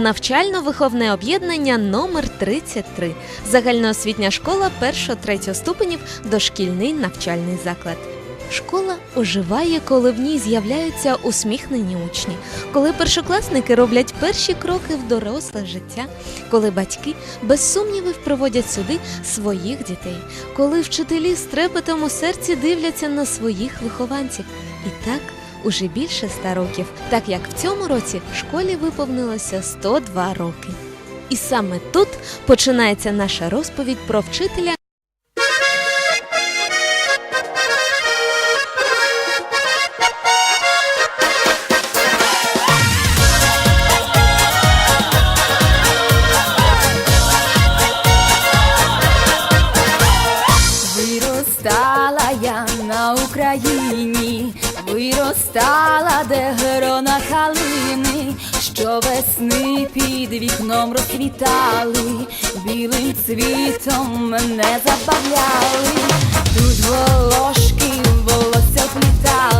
навчально-виховне об'єднання номер 33 загальноосвітня школа 1-3 ступенів, дошкільний навчальний заклад. Школа оживає, коли в ній з'являються усміхнені учні, коли першокласники роблять перші кроки в доросле життя, коли батьки без сумнівів приводять сюди своїх дітей, коли вчителі з трепетом у серці дивляться на своїх вихованців. І так уже більше ста років, так як в цьому році школі виповнилося 102 роки. І саме тут починається наша розповідь про вчителя. Виростала, де грона калини, що весни під вікном розквітали, білим цвітом мене забавляли, тут волошки волосся плітала,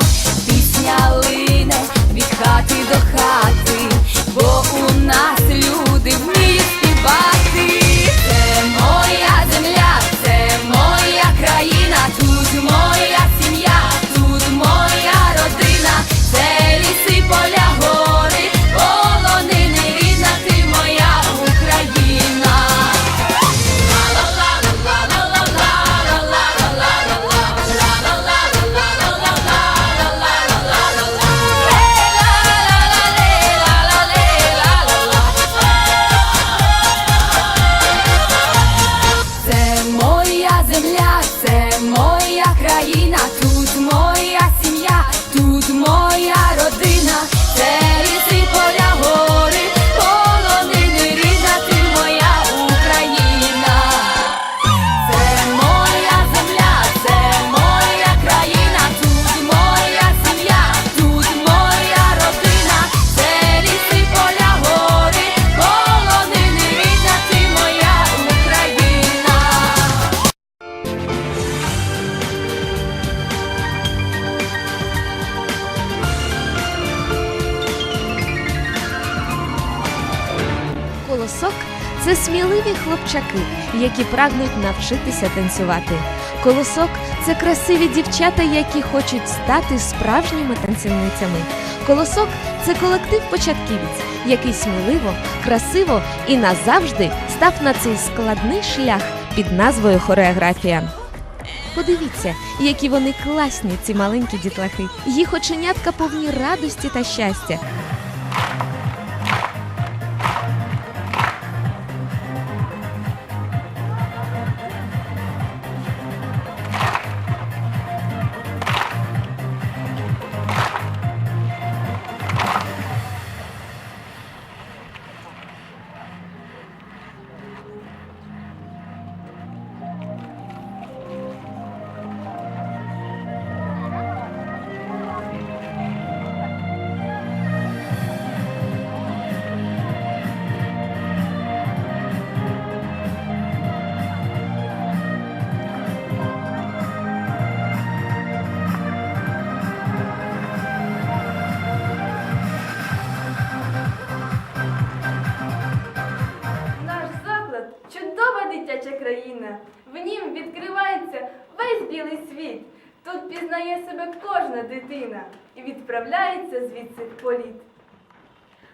Це сміливі хлопчаки, які прагнуть навчитися танцювати. Колосок це красиві дівчата, які хочуть стати справжніми танцівницями. Колосок це колектив початківець, який сміливо, красиво і назавжди став на цей складний шлях під назвою хореографія. Подивіться, які вони класні, ці маленькі дітлахи. Їх оченятка повні радості та щастя. Відкривається весь білий світ. Тут пізнає себе кожна дитина і відправляється звідси в політ.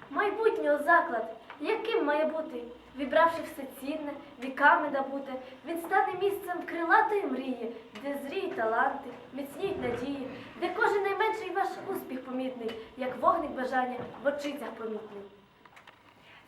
Майбутнього заклад, яким має бути, вібравши все цінне, віками набуте, він стане місцем крилатої мрії, де зріють таланти, міцніють надії, де кожен найменший ваш успіх помітний, як вогник бажання в очицях помітний.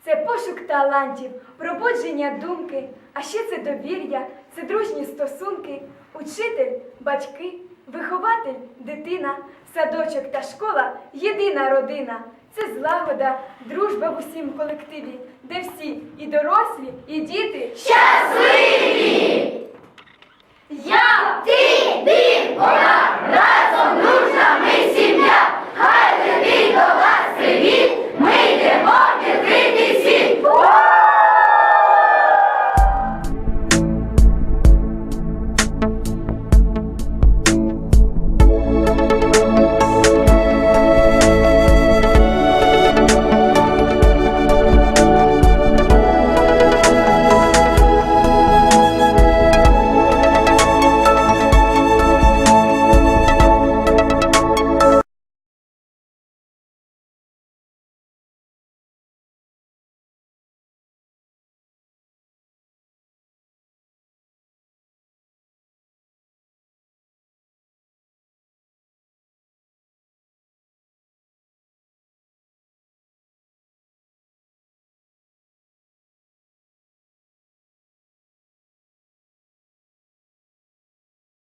Це пошук талантів, пробудження думки, а ще це довір'я, це дружні стосунки, учитель, батьки, вихователь, дитина, садочок та школа єдина родина. Це злагода, дружба в усім колективі, де всі і дорослі, і діти щасливі! Я ти, ти, вона разом!